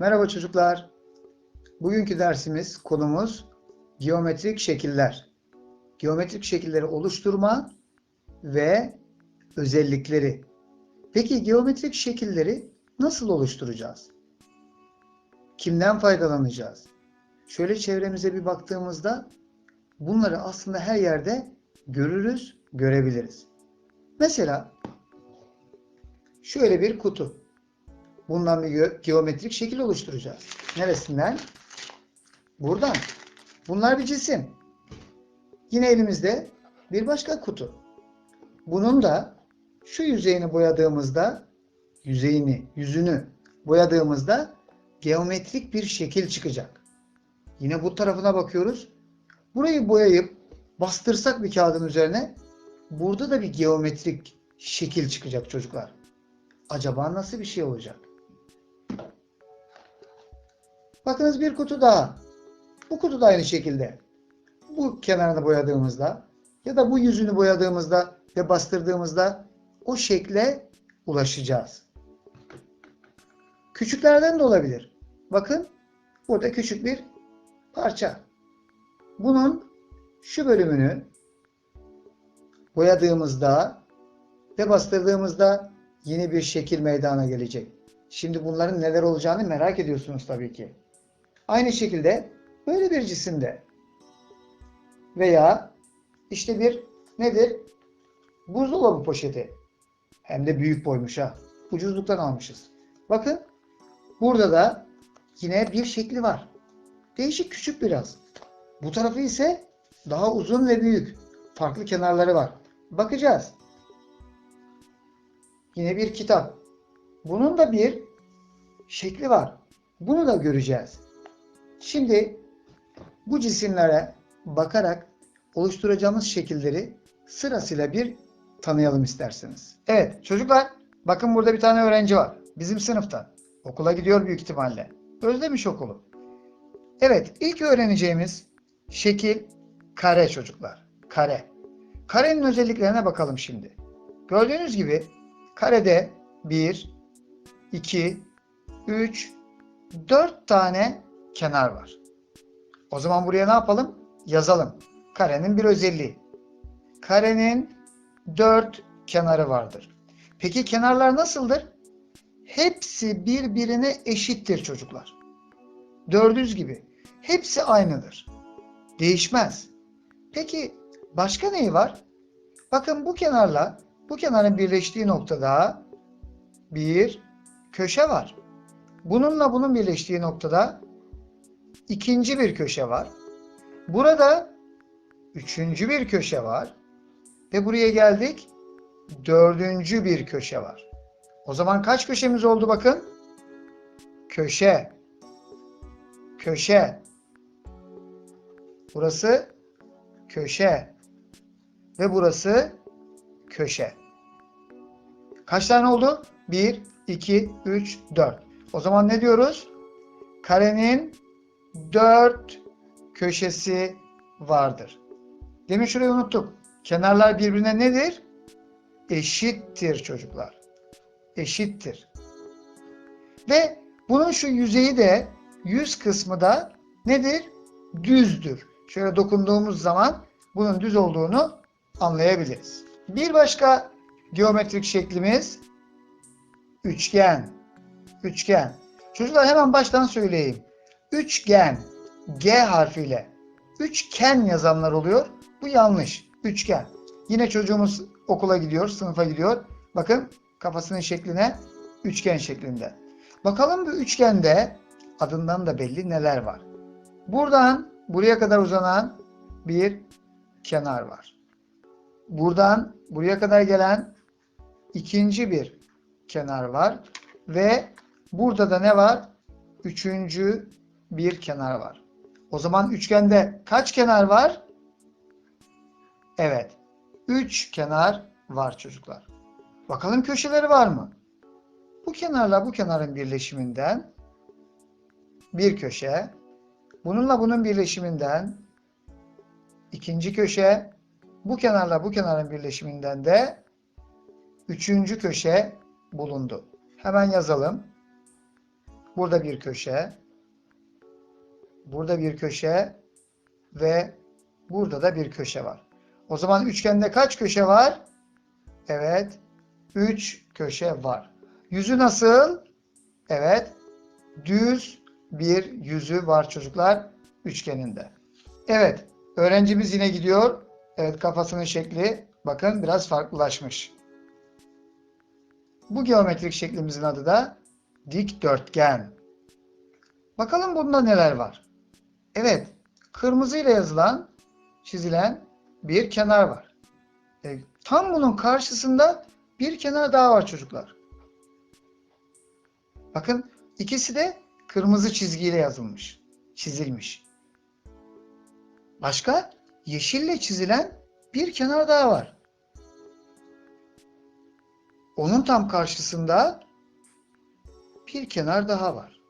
Merhaba çocuklar. Bugünkü dersimiz konumuz geometrik şekiller. Geometrik şekilleri oluşturma ve özellikleri. Peki geometrik şekilleri nasıl oluşturacağız? Kimden faydalanacağız? Şöyle çevremize bir baktığımızda bunları aslında her yerde görürüz, görebiliriz. Mesela şöyle bir kutu. Bundan bir ge- geometrik şekil oluşturacağız. Neresinden? Buradan. Bunlar bir cisim. Yine elimizde bir başka kutu. Bunun da şu yüzeyini boyadığımızda, yüzeyini, yüzünü boyadığımızda geometrik bir şekil çıkacak. Yine bu tarafına bakıyoruz. Burayı boyayıp bastırsak bir kağıdın üzerine burada da bir geometrik şekil çıkacak çocuklar. Acaba nasıl bir şey olacak? Bakınız bir kutu daha. Bu kutu da aynı şekilde. Bu kenarını boyadığımızda ya da bu yüzünü boyadığımızda ve bastırdığımızda o şekle ulaşacağız. Küçüklerden de olabilir. Bakın burada küçük bir parça. Bunun şu bölümünü boyadığımızda ve bastırdığımızda yeni bir şekil meydana gelecek. Şimdi bunların neler olacağını merak ediyorsunuz tabii ki. Aynı şekilde böyle bir cisimde veya işte bir nedir? Buzdolabı poşeti. Hem de büyük boymuş ha. Ucuzluktan almışız. Bakın burada da yine bir şekli var. Değişik küçük biraz. Bu tarafı ise daha uzun ve büyük. Farklı kenarları var. Bakacağız. Yine bir kitap. Bunun da bir şekli var. Bunu da göreceğiz. Şimdi bu cisimlere bakarak oluşturacağımız şekilleri sırasıyla bir tanıyalım isterseniz. Evet çocuklar bakın burada bir tane öğrenci var. Bizim sınıftan. Okula gidiyor büyük ihtimalle. Özlemiş okulu. Evet ilk öğreneceğimiz şekil kare çocuklar. Kare. Karenin özelliklerine bakalım şimdi. Gördüğünüz gibi karede 1, 2, 3, 4 tane kenar var. O zaman buraya ne yapalım? Yazalım. Karenin bir özelliği. Karenin 4 kenarı vardır. Peki kenarlar nasıldır? Hepsi birbirine eşittir çocuklar. Gördüğünüz gibi hepsi aynıdır. Değişmez. Peki başka neyi var? Bakın bu kenarla bu kenarın birleştiği noktada bir köşe var. Bununla bunun birleştiği noktada ikinci bir köşe var. Burada üçüncü bir köşe var. Ve buraya geldik. Dördüncü bir köşe var. O zaman kaç köşemiz oldu bakın? Köşe. Köşe. Burası köşe. Ve burası köşe. Kaç tane oldu? 1, 2, 3, 4. O zaman ne diyoruz? Karenin 4 köşesi vardır. Demin şurayı unuttuk. Kenarlar birbirine nedir? Eşittir çocuklar. Eşittir. Ve bunun şu yüzeyi de yüz kısmı da nedir? Düzdür. Şöyle dokunduğumuz zaman bunun düz olduğunu anlayabiliriz. Bir başka geometrik şeklimiz üçgen. Üçgen. Çocuklar hemen baştan söyleyeyim. Üçgen G harfiyle üçgen yazanlar oluyor. Bu yanlış. Üçgen. Yine çocuğumuz okula gidiyor, sınıfa gidiyor. Bakın kafasının şekline üçgen şeklinde. Bakalım bu üçgende adından da belli neler var. Buradan buraya kadar uzanan bir kenar var. Buradan buraya kadar gelen ikinci bir kenar var. Ve burada da ne var? Üçüncü bir kenar var. O zaman üçgende kaç kenar var? Evet. Üç kenar var çocuklar. Bakalım köşeleri var mı? Bu kenarla bu kenarın birleşiminden bir köşe, bununla bunun birleşiminden ikinci köşe, bu kenarla bu kenarın birleşiminden de üçüncü köşe bulundu. Hemen yazalım. Burada bir köşe. Burada bir köşe ve burada da bir köşe var. O zaman üçgende kaç köşe var? Evet. 3 köşe var. Yüzü nasıl? Evet. Düz bir yüzü var çocuklar üçgeninde. Evet. Öğrencimiz yine gidiyor. Evet kafasının şekli bakın biraz farklılaşmış. Bu geometrik şeklimizin adı da dikdörtgen. Bakalım bunda neler var? Evet. Kırmızıyla yazılan, çizilen bir kenar var. E, tam bunun karşısında bir kenar daha var çocuklar. Bakın ikisi de kırmızı çizgiyle yazılmış, çizilmiş. Başka yeşille çizilen bir kenar daha var. Onun tam karşısında bir kenar daha var.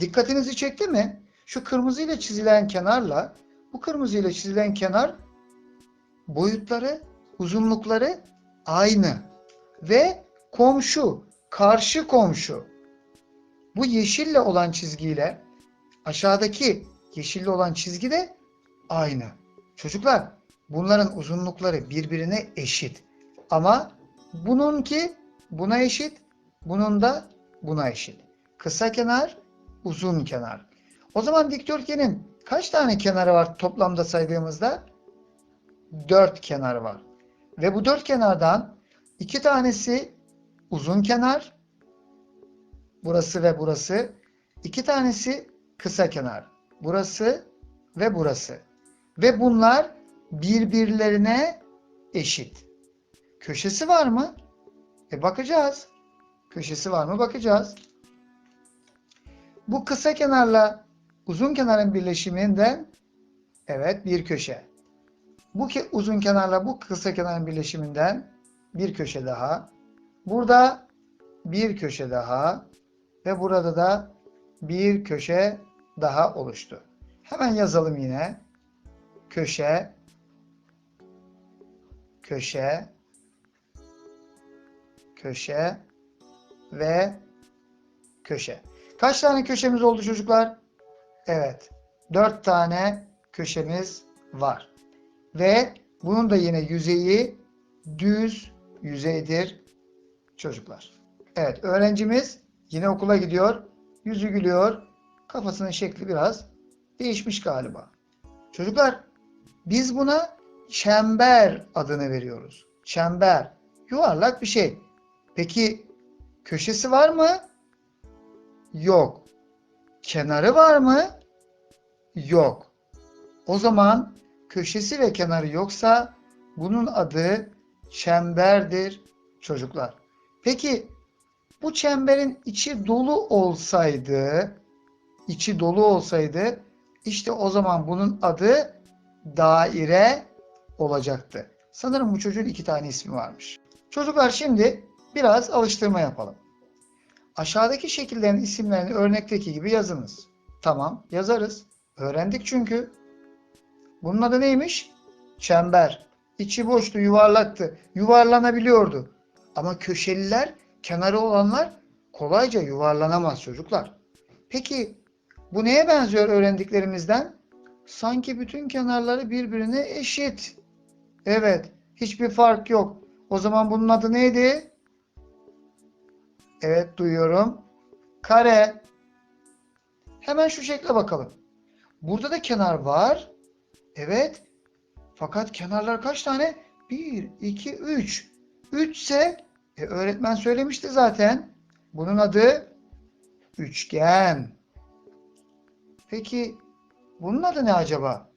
Dikkatinizi çekti mi? Şu kırmızıyla çizilen kenarla bu kırmızıyla çizilen kenar boyutları, uzunlukları aynı ve komşu, karşı komşu. Bu yeşille olan çizgiyle aşağıdaki yeşille olan çizgi de aynı. Çocuklar bunların uzunlukları birbirine eşit. Ama bununki buna eşit, bunun da buna eşit. Kısa kenar, uzun kenar. O zaman dikdörtgenin kaç tane kenarı var toplamda saydığımızda? Dört kenarı var. Ve bu dört kenardan iki tanesi uzun kenar, burası ve burası. İki tanesi kısa kenar, burası ve burası. Ve bunlar birbirlerine eşit. Köşesi var mı? E bakacağız. Köşesi var mı? Bakacağız. Bu kısa kenarla uzun kenarın birleşiminden evet bir köşe. Bu ke uzun kenarla bu kısa kenarın birleşiminden bir köşe daha. Burada bir köşe daha ve burada da bir köşe daha oluştu. Hemen yazalım yine. Köşe köşe köşe ve köşe. Kaç tane köşemiz oldu çocuklar? Evet. Dört tane köşemiz var. Ve bunun da yine yüzeyi düz yüzeydir çocuklar. Evet öğrencimiz yine okula gidiyor. Yüzü gülüyor. Kafasının şekli biraz değişmiş galiba. Çocuklar biz buna çember adını veriyoruz. Çember. Yuvarlak bir şey. Peki köşesi var mı? Yok. Kenarı var mı? Yok. O zaman köşesi ve kenarı yoksa bunun adı çemberdir çocuklar. Peki bu çemberin içi dolu olsaydı, içi dolu olsaydı işte o zaman bunun adı daire olacaktı. Sanırım bu çocuğun iki tane ismi varmış. Çocuklar şimdi biraz alıştırma yapalım. Aşağıdaki şekillerin isimlerini örnekteki gibi yazınız. Tamam yazarız. Öğrendik çünkü. Bunun adı neymiş? Çember. İçi boştu, yuvarlaktı. Yuvarlanabiliyordu. Ama köşeliler, kenarı olanlar kolayca yuvarlanamaz çocuklar. Peki bu neye benziyor öğrendiklerimizden? Sanki bütün kenarları birbirine eşit. Evet, hiçbir fark yok. O zaman bunun adı neydi? Evet, duyuyorum. Kare. Hemen şu şekle bakalım. Burada da kenar var. Evet. Fakat kenarlar kaç tane? 1, 2, 3. 3 ise e, öğretmen söylemişti zaten. Bunun adı üçgen. Peki bunun adı ne acaba?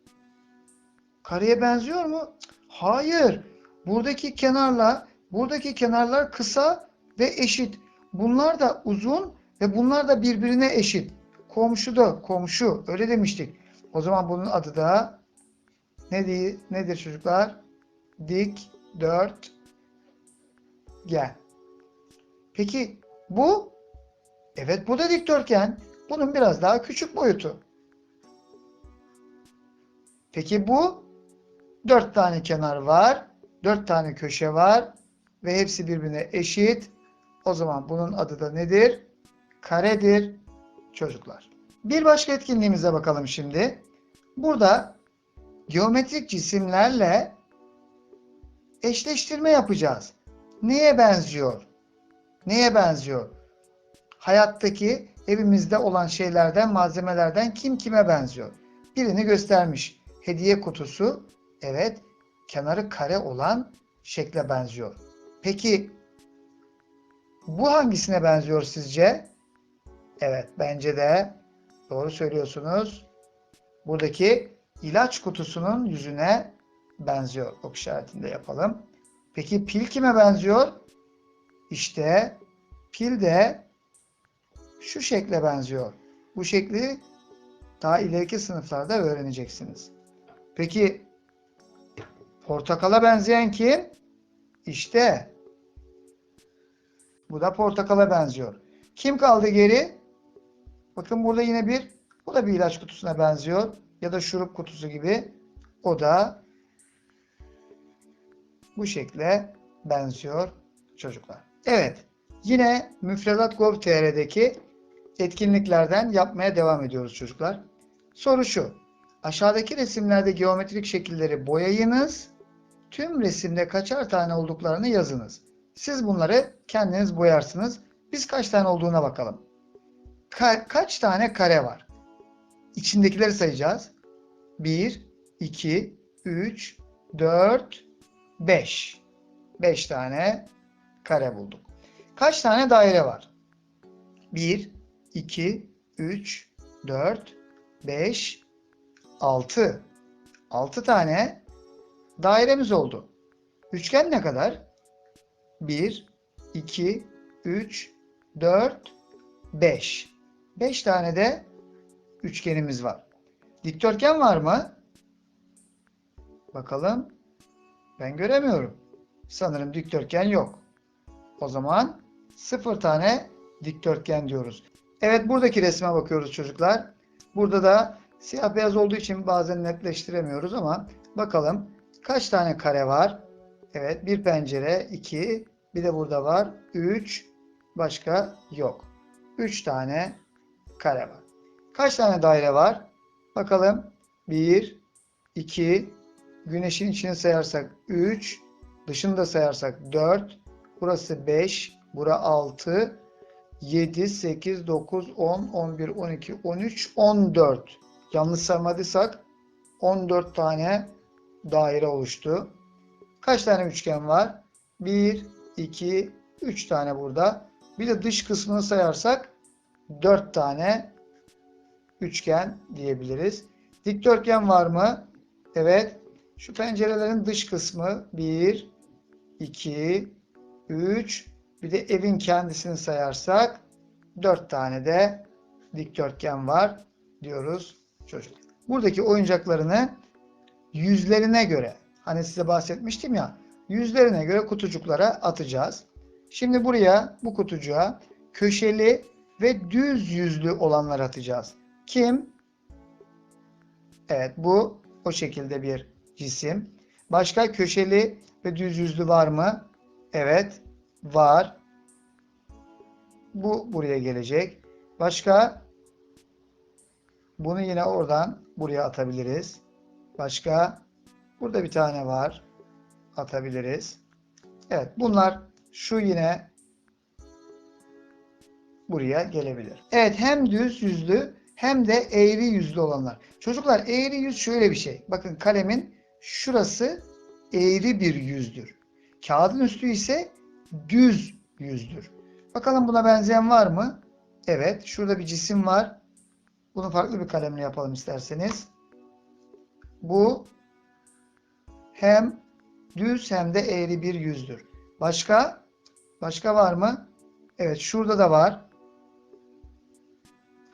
Kareye benziyor mu? Hayır. Buradaki kenarla buradaki kenarlar kısa ve eşit. Bunlar da uzun ve bunlar da birbirine eşit. Komşu da komşu. Öyle demiştik. O zaman bunun adı da ne değil, nedir çocuklar? Dik dört gen. Peki bu? Evet bu da dikdörtgen. Bunun biraz daha küçük boyutu. Peki bu? Dört tane kenar var. Dört tane köşe var. Ve hepsi birbirine eşit. O zaman bunun adı da nedir? karedir çocuklar. Bir başka etkinliğimize bakalım şimdi. Burada geometrik cisimlerle eşleştirme yapacağız. Neye benziyor? Neye benziyor? Hayattaki evimizde olan şeylerden, malzemelerden kim kime benziyor? Birini göstermiş. Hediye kutusu, evet, kenarı kare olan şekle benziyor. Peki bu hangisine benziyor sizce? Evet, bence de doğru söylüyorsunuz. Buradaki ilaç kutusunun yüzüne benziyor. Ok işaretinde yapalım. Peki pil kime benziyor? İşte pil de şu şekle benziyor. Bu şekli daha ileriki sınıflarda öğreneceksiniz. Peki portakala benzeyen kim? İşte bu da portakala benziyor. Kim kaldı geri? Bakın burada yine bir, bu da bir ilaç kutusuna benziyor. Ya da şurup kutusu gibi. O da bu şekle benziyor çocuklar. Evet. Yine Müfredat Gov.tr'deki etkinliklerden yapmaya devam ediyoruz çocuklar. Soru şu. Aşağıdaki resimlerde geometrik şekilleri boyayınız. Tüm resimde kaçar tane olduklarını yazınız. Siz bunları kendiniz boyarsınız. Biz kaç tane olduğuna bakalım. Ka kaç tane kare var? İçindekileri sayacağız. 1, 2, 3, 4, 5. 5 tane kare bulduk. Kaç tane daire var? 1, 2, 3, 4, 5, 6. 6 tane dairemiz oldu. Üçgen ne kadar? 1, 2, 3, 4, 5. 5 tane de üçgenimiz var. Dikdörtgen var mı? Bakalım. Ben göremiyorum. Sanırım dikdörtgen yok. O zaman 0 tane dikdörtgen diyoruz. Evet buradaki resme bakıyoruz çocuklar. Burada da siyah beyaz olduğu için bazen netleştiremiyoruz ama bakalım kaç tane kare var? Evet bir pencere, 2, bir de burada var 3, başka yok. 3 tane kare var. Kaç tane daire var? Bakalım 1, 2, güneşin içini sayarsak 3, dışını da sayarsak 4, burası 5, bura 6, 7, 8, 9, 10, 11, 12, 13, 14. Yanlış saymadıysak 14 tane daire oluştu. Kaç tane üçgen var? 1, 2, 3 tane burada. Bir de dış kısmını sayarsak 4 tane üçgen diyebiliriz. Dikdörtgen var mı? Evet. Şu pencerelerin dış kısmı 1, 2, 3, bir de evin kendisini sayarsak 4 tane de dikdörtgen var diyoruz çocuk. Buradaki oyuncaklarını yüzlerine göre hani size bahsetmiştim ya yüzlerine göre kutucuklara atacağız. Şimdi buraya bu kutucuğa köşeli ve düz yüzlü olanlar atacağız. Kim? Evet bu o şekilde bir cisim. Başka köşeli ve düz yüzlü var mı? Evet var. Bu buraya gelecek. Başka bunu yine oradan buraya atabiliriz. Başka burada bir tane var. Atabiliriz. Evet bunlar şu yine buraya gelebilir. Evet hem düz yüzlü hem de eğri yüzlü olanlar. Çocuklar eğri yüz şöyle bir şey. Bakın kalemin şurası eğri bir yüzdür. Kağıdın üstü ise düz yüzdür. Bakalım buna benzeyen var mı? Evet. Şurada bir cisim var. Bunu farklı bir kalemle yapalım isterseniz. Bu hem düz hem de eğri bir yüzdür. Başka? Başka var mı? Evet. Şurada da var.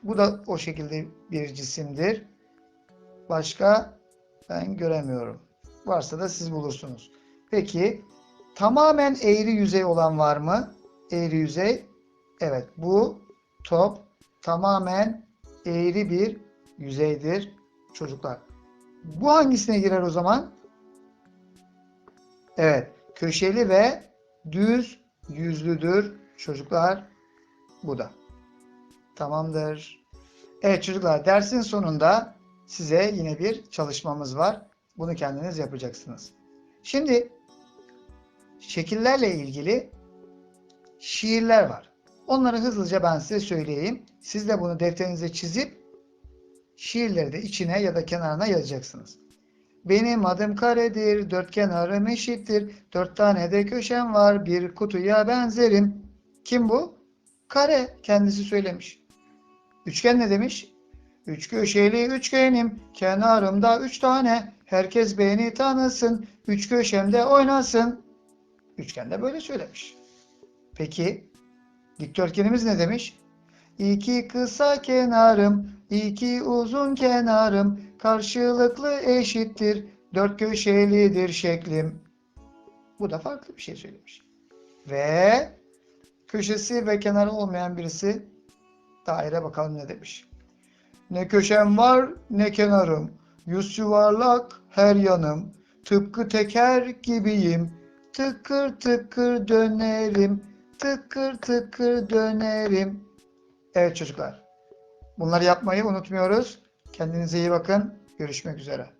Bu da o şekilde bir cisimdir. Başka? Ben göremiyorum. Varsa da siz bulursunuz. Peki tamamen eğri yüzey olan var mı? Eğri yüzey. Evet bu top tamamen eğri bir yüzeydir çocuklar. Bu hangisine girer o zaman? Evet köşeli ve düz yüzlüdür çocuklar. Bu da. Tamamdır. Evet çocuklar dersin sonunda size yine bir çalışmamız var. Bunu kendiniz yapacaksınız. Şimdi şekillerle ilgili şiirler var. Onları hızlıca ben size söyleyeyim. Siz de bunu defterinize çizip şiirleri de içine ya da kenarına yazacaksınız. Benim adım karedir, dört kenarım eşittir, dört tane de köşem var, bir kutuya benzerim. Kim bu? Kare, kendisi söylemiş. Üçgen ne demiş? Üç köşeli üçgenim, kenarımda üç tane, herkes beni tanısın, üç köşemde oynasın. Üçgen de böyle söylemiş. Peki, dikdörtgenimiz ne demiş? İki kısa kenarım, iki uzun kenarım, karşılıklı eşittir, dört köşelidir şeklim. Bu da farklı bir şey söylemiş. Ve köşesi ve kenarı olmayan birisi daire bakalım ne demiş. Ne köşem var ne kenarım, yüz yuvarlak her yanım, tıpkı teker gibiyim, tıkır tıkır dönerim, tıkır tıkır dönerim. Evet çocuklar, bunları yapmayı unutmuyoruz. Kendinize iyi bakın, görüşmek üzere.